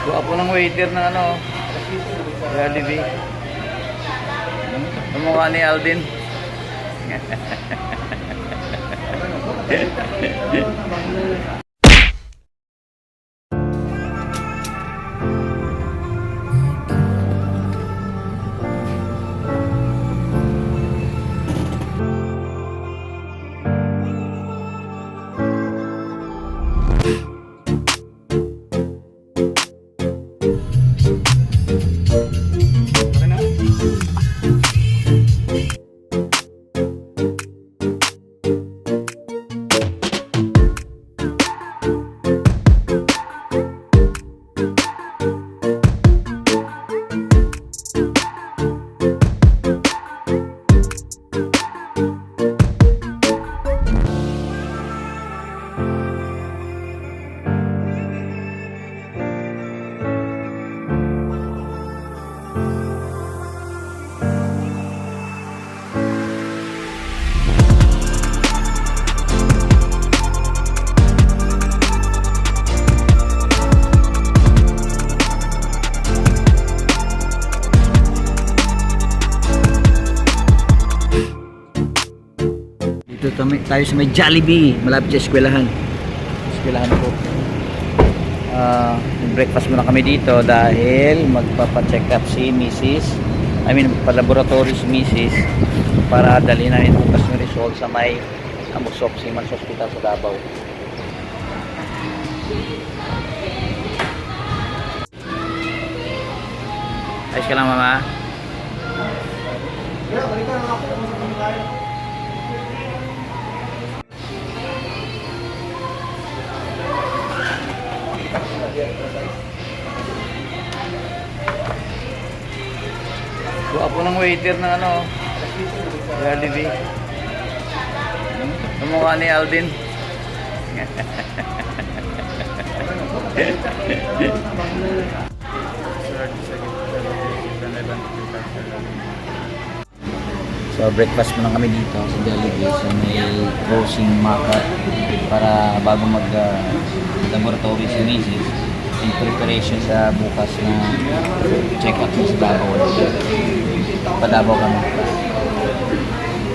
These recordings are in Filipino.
Guwapo ng waiter ng ano, Jollibee. Ang mukha ni Alvin. Dito tayo sa may Jollibee, malapit sa eskwelahan. Eskwelahan po. Ah, breakfast muna kami dito dahil magpapa-check up si Mrs. I mean, pa-laboratory si Mrs. para dali na rin bukas yung result sa may Amusok Siemens Hospital sa Davao. Ayos ka lang, mama? Guwapo ng waiter ng ano, Jollibee. Ang mukha ni Alvin. So breakfast muna kami dito sa Jollibee sa may closing market para bago mag uh, laboratory si Mrs. in preparation sa bukas na check-up sa Davao. Padabaw kami.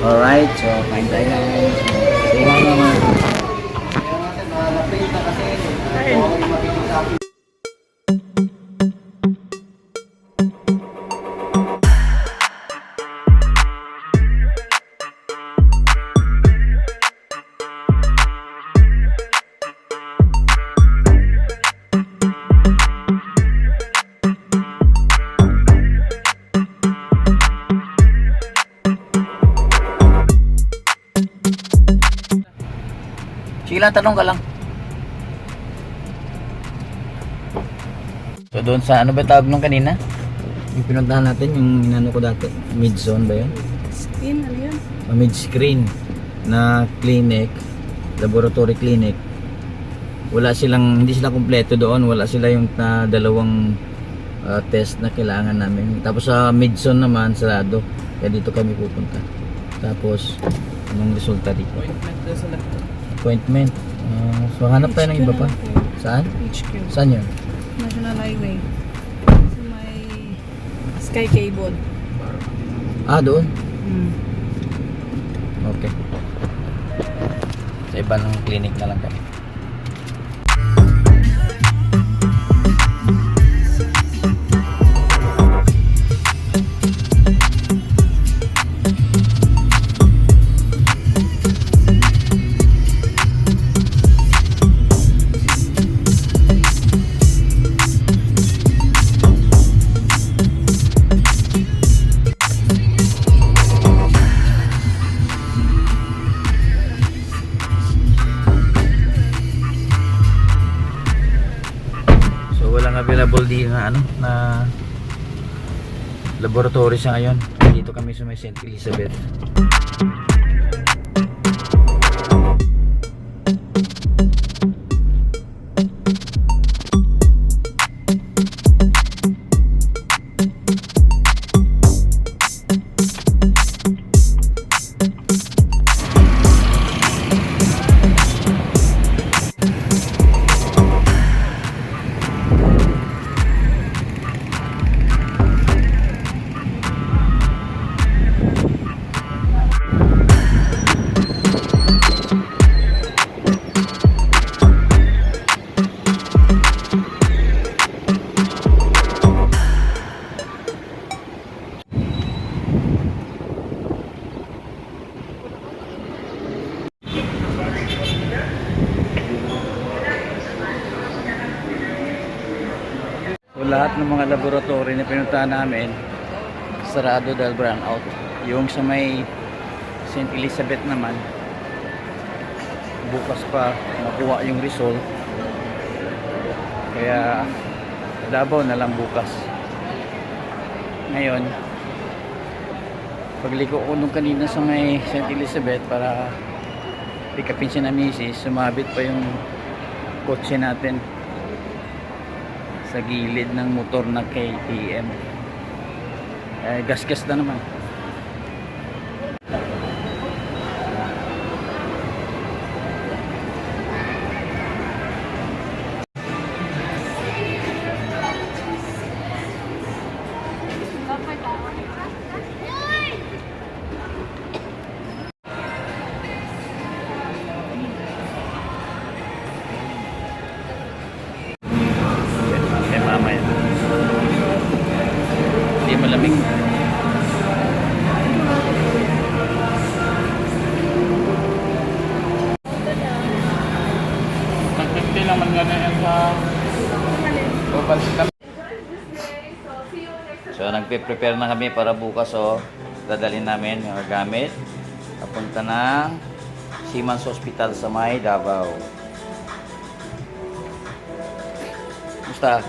Alright, so kain tayo na. Hi naman. Sige lang, tanong ka lang. So doon sa ano ba tawag nung kanina? Yung pinuntahan natin, yung inano ko dati, mid-zone ba yun? Skin, ano yun? O mid-screen na clinic, laboratory clinic. Wala silang, hindi sila kumpleto doon, wala sila yung na dalawang ah, test na kailangan namin. Tapos sa mid-zone naman, sarado. Kaya dito kami pupunta. Tapos, anong resulta dito? Appointment sa laptop. Appointment. Ah, so hanap tayo ng iba pa. Saan? HQ. Saan yun? National Highway. Sa may Sky Cable. Ah, doon. Hmm. Okay. Sa iba ng clinic na lang kami. Walang available di na ano na laboratory sa ngayon. Dito kami sa may St. Elizabeth. Lahat ng mga laboratory na pinuntahan namin, sarado dahil brown out. Yung sa may St. Elizabeth naman, bukas pa makuha yung result. Kaya Davao na lang bukas. Ngayon, pagliko ko nung kanina sa may St. Elizabeth para pick upin si na misis, sumabit pa yung kotse natin sa gilid ng motor na KTM. Eh, gas-gas na naman. Nag-50 naman ganun yan sa System. So nagpe-prepare na kami para bukas oh. Dadalhin namin yung gamit. Papunta ng Siemens Hospital sa May Davao. Musta?